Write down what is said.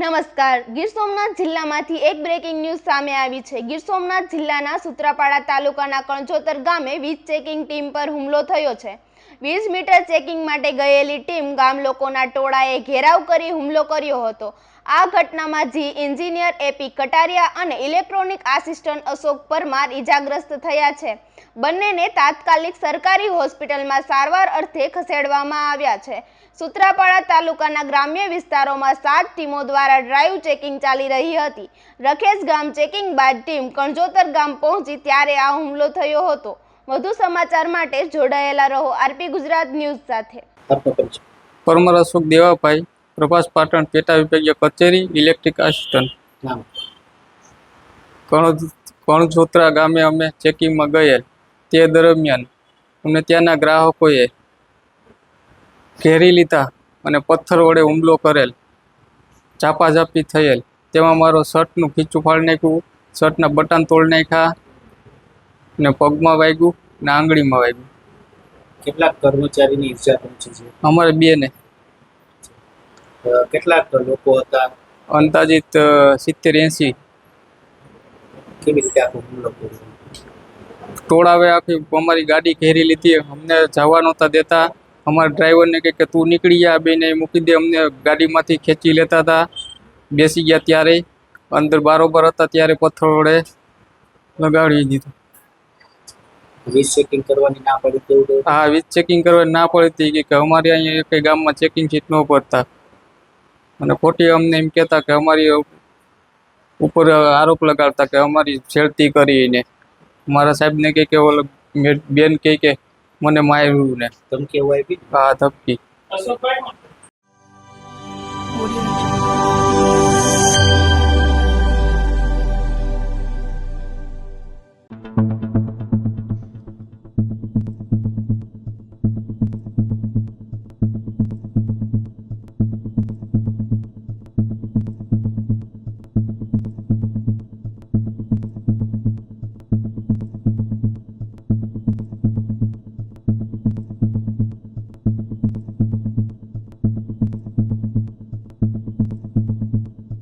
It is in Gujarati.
નમસ્કાર. ગીર સોમનાથ જિલ્લામાંથી એક બ્રેકિંગ ન્યૂઝ સામે આવી છે. ગીર સોમનાથ જિલ્લાના સુત્રાપાડા તાલુકાના કણજોતર ગામે વીજ ચેકિંગ ટીમ પર હુમલો થયો છે. વીજ મીટર ચેકિંગ માટે ગયેલી ટીમ ગામ લોકોના ટોળાએ ઘેરાવ કરી હુમલો કર્યો હતો. આ ઘટનામાં જી એન્જિનિયર એપી કટારિયા અને ઇલેક્ટ્રોનિક આસિસ્ટન્ટ અશોક પરમાર ઇજાગ્રસ્ત થયા છે. બંનેને તાત્કાલિક સરકારી હોસ્પિટલમાં સારવાર અર્થે ખસેડવામાં આવ્યા છે. સુત્રાપાડા તાલુકાના ગ્રામ્ય વિસ્તારોમાં સાત ટીમો દ્વારા ડ્રાઈવ ચેકિંગ ચાલી રહી હતી. રખેશ ગામ ચેકિંગ બાદ ટીમ કણજોતર ગામ પહોંચી ત્યારે આ હુમલો થયો હતો. વધુ સમાચાર માટે જોડાયેલા રહો આરપી ગુજરાત ન્યૂઝ સાથે. પરમાર અશોક દેવાભાઈ પ્રભાસ પાટણ પેટા વિભાગીય કચેરી ઇલેક્ટ્રિક આસિસ્ટન્ટ કણજોત્રા ગામે અમે ચેકિંગમાં ગયેલ. તે દરમિયાન અમને ત્યાંના ગ્રાહકોએ ઘેરી લીધા અને પથ્થર વડે હુમલો કરેલ. ઝાપાઝાપી થયેલ. તેમાં મારો શર્ટનું ખીચું ફાડી નાખ્યું શર્ટના બટન તોડી નાખ્યા ને પગમાં વાગ્યું ને આંગળીમાં વાગ્યું. કેટલાક કર્મચારીની ઈજા પહોંચી છે? અમારે બેને. કેટલાક લોકો હતા? અંદાજિત સિત્તેર એંસી. કેવી રીતે આખો હુમલો કર્યો? ટોળાવે આખી અમારી ગાડી ઘેરી લીધી. અમને જવા નહોતા દેતા. અમારા ડ્રાઈવરને કહે કે તું નીકળી જા બેને મૂકી દે. અમને ગાડીમાંથી ખેંચી લેતા હતા. બેસી ગયા ત્યારે. અંદર બારોબર હતા ત્યારે પથ્થર વડે લગાડી દીધું. વીજ ચેકિંગ કરવાની ના પડી તેવું હા વીજ ચેકિંગ કરવાની ના પડતી કે અમારે અહીંયા કઈ ગામમાં ચેકિંગ સીટ ન પડતા. અને ખોટી અમને એમ કહેતા કે અમારી ઉપર આરોપ લગાડતા કે અમારી છેડતી કરીને મારા સાહેબને કહે કે ઓલો બેન કહે કે મને માર્યું ને. ધમકી એવું આપી? હા ધમકી.